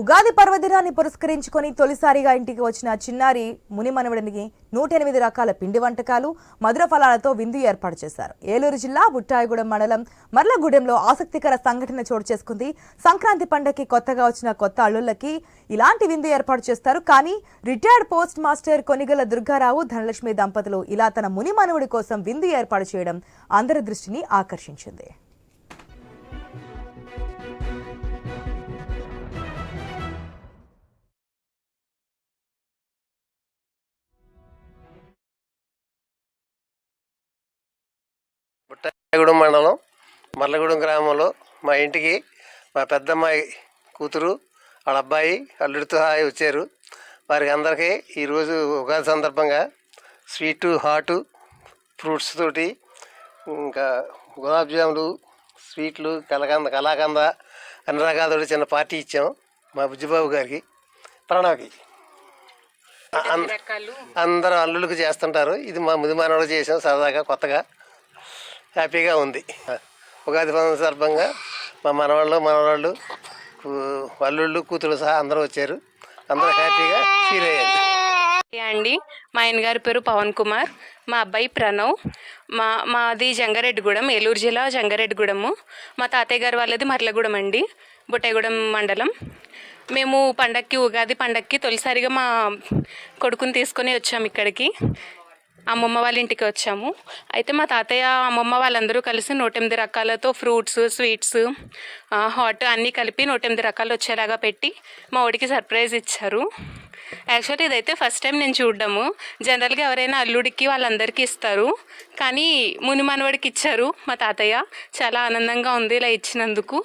ఉగాది పర్వదినాన్ని పురస్కరించుకొని తొలిసారిగా ఇంటికి వచ్చిన చిన్నారి మునిమనవడికి నూట ఎనిమిది రకాల పిండి వంటకాలు మధుర ఫలాలతో విందు ఏర్పాటు చేశారు. ఏలూరు జిల్లా బుట్టాయిగూడెం మండలం మర్లగూడెంలో ఆసక్తికర సంఘటన చోటు చేసుకుంది. సంక్రాంతి పండగకి కొత్తగా వచ్చిన కొత్త అల్లుళ్ళకి ఇలాంటి విందు ఏర్పాటు చేస్తారు. కానీ retired post master Konigala Durgarao Dhanalakshmi దంపతులు ఇలా తన మునిమనవుడి కోసం విందు ఏర్పాటు చేయడం అందరి దృష్టిని ఆకర్షించింది. బుట్టాయిగూడెం మండలం మర్లగూడెం గ్రామంలో మా ఇంటికి మా పెద్దమ్మాయి కూతురు వాళ్ళ అబ్బాయి అల్లుడితో హాయి వచ్చారు. వారికి అందరికీ ఈరోజు ఉగాది సందర్భంగా స్వీటు హాటు ఫ్రూట్స్ తోటి ఇంకా గులాబ్ జాములు స్వీట్లు కలకంద కలాకంద అన్ని రకాలతో చిన్న పార్టీ ఇచ్చాం మా బుజ్జిబాబు గారికి. ప్రణవ్కి. అందరూ అల్లులకు చేస్తుంటారు. ఇది మా ముదిమానవులు చేసాం సరదాగా కొత్తగా. హ్యాపీగా ఉంది. ఉగాది పండుగ సందర్భంగా మా మనవాళ్ళు మనవాళ్ళు కూ- అల్లుళ్ళు కూతురు సహా అందరూ వచ్చారు. అందరూ హ్యాపీగా ఫీల్ అయ్యారు. అండి మా ఆయన గారి పేరు పవన్ కుమార్ మా అబ్బాయి ప్రణవ్ మా మాది జంగారెడ్డిగూడెం ఏలూరు జిల్లా జంగారెడ్డిగూడెము. మా తాతయ్య గారు వాళ్ళది మర్లగూడెం అండి బుట్టగూడెం మండలం. మేము పండక్కి ఉగాది పండక్కి తొలిసారిగా మా కొడుకుని తీసుకొని వచ్చాము ఇక్కడికి. అమ్మమ్మ వాళ్ళ ఇంటికి వచ్చాము. అయితే మా తాతయ్య అమ్మమ్మ వాళ్ళందరూ కలిసి నూట ఎనిమిది రకాలతో ఫ్రూట్స్ స్వీట్స్ హాట్ అన్నీ కలిపి నూట ఎనిమిది రకాలు వచ్చేలాగా పెట్టి మా వాడికి సర్ప్రైజ్ ఇచ్చారు. యాక్చువల్లీ ఇదైతే ఫస్ట్ టైం నేను చూడడము. జనరల్గా ఎవరైనా అల్లుడికి వాళ్ళందరికీ ఇస్తారు. కానీ ముని మనవడికి ఇచ్చారు మా తాతయ్య. చాలా ఆనందంగా ఉంది ఇలా ఇచ్చినందుకు.